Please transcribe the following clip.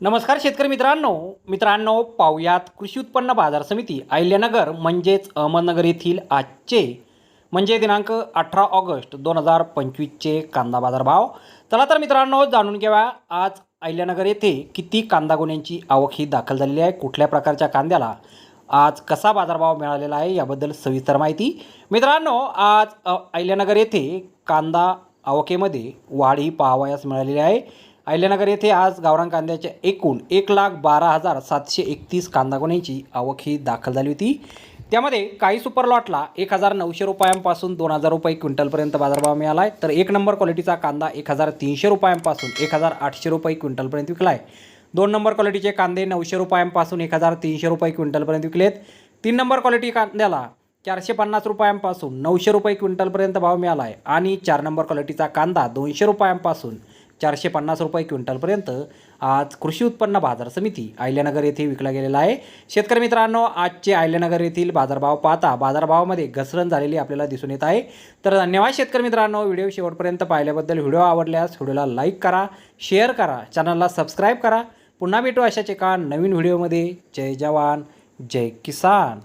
नमस्कार शेतकरी मित्रांनो. मित्रांनो पाहुयात कृषी उत्पन्न बाजार समिती अहिल्यानगर म्हणजेच अहमदनगर येथील आजचे म्हणजे दिनांक अठरा ऑगस्ट दोन हजार पंचवीसचे कांदा बाजार भाव चला तर मित्रांनो जाणून घ्यावा आज अहिल्यानगर येथे किती कांदा गुन्ह्यांची आवक ही दाखल झालेली आहे कुठल्या प्रकारच्या कांद्याला आज कसा बाजारभाव मिळालेला आहे याबद्दल सविस्तर माहिती. मित्रांनो आज अहिल्यानगर येथे कांदा आवकेमध्ये वाढ ही पाहावयास मिळालेली आहे. अहिल्यानगर येथे आज गावरान कांद्याच्या एकूण एक लाख बारा हजार सातशे एकतीस कांदा गुन्ह्यांची आवक ही दाखल झाली होती. त्यामध्ये काही सुपर लॉटला एक हजार नऊशे रुपयांपासून दोन हजार रुपये क्विंटलपर्यंत बाजारभाव मिळाला आहे तर एक नंबर क्वालिटीचा कांदा एक हजार तीनशे रुपयांपासून एक हजार आठशे रुपये क्विंटलपर्यंत विकला आहे दोन नंबर क्वालिटीचे कांदे नऊशे रुपयांपासून एक हजार तीनशे रुपये क्विंटलपर्यंत विकलेत. तीन नंबर क्वालिटी कांद्याला चारशे पन्नास रुपयांपासून नऊशे रुपये क्विंटलपर्यंत भाव मिळाला आहे आणि चार नंबर क्वालिटीचा कांदा दोनशे रुपयांपासून चारशे पन्नास रुपये क्विंटलपर्यंत आज कृषी उत्पन्न बाजार समिती अहिल्यानगर येथे विकला गेलेला आहे. शेतकरी मित्रांनो आजचे अहिल्यानगर येथील बाजारभाव पाहता बाजारभावामध्ये घसरण झालेली आपल्याला दिसून येत आहे. तर धन्यवाद शेतकरी मित्रांनो व्हिडिओ शेवटपर्यंत पाहिल्याबद्दल व्हिडिओ आवडल्यास व्हिडिओला लाईक करा शेअर करा चॅनलला सबस्क्राईब करा. पुन्हा भेटू अशाच एका नवीन व्हिडिओमध्ये. जय जवान जय किसान.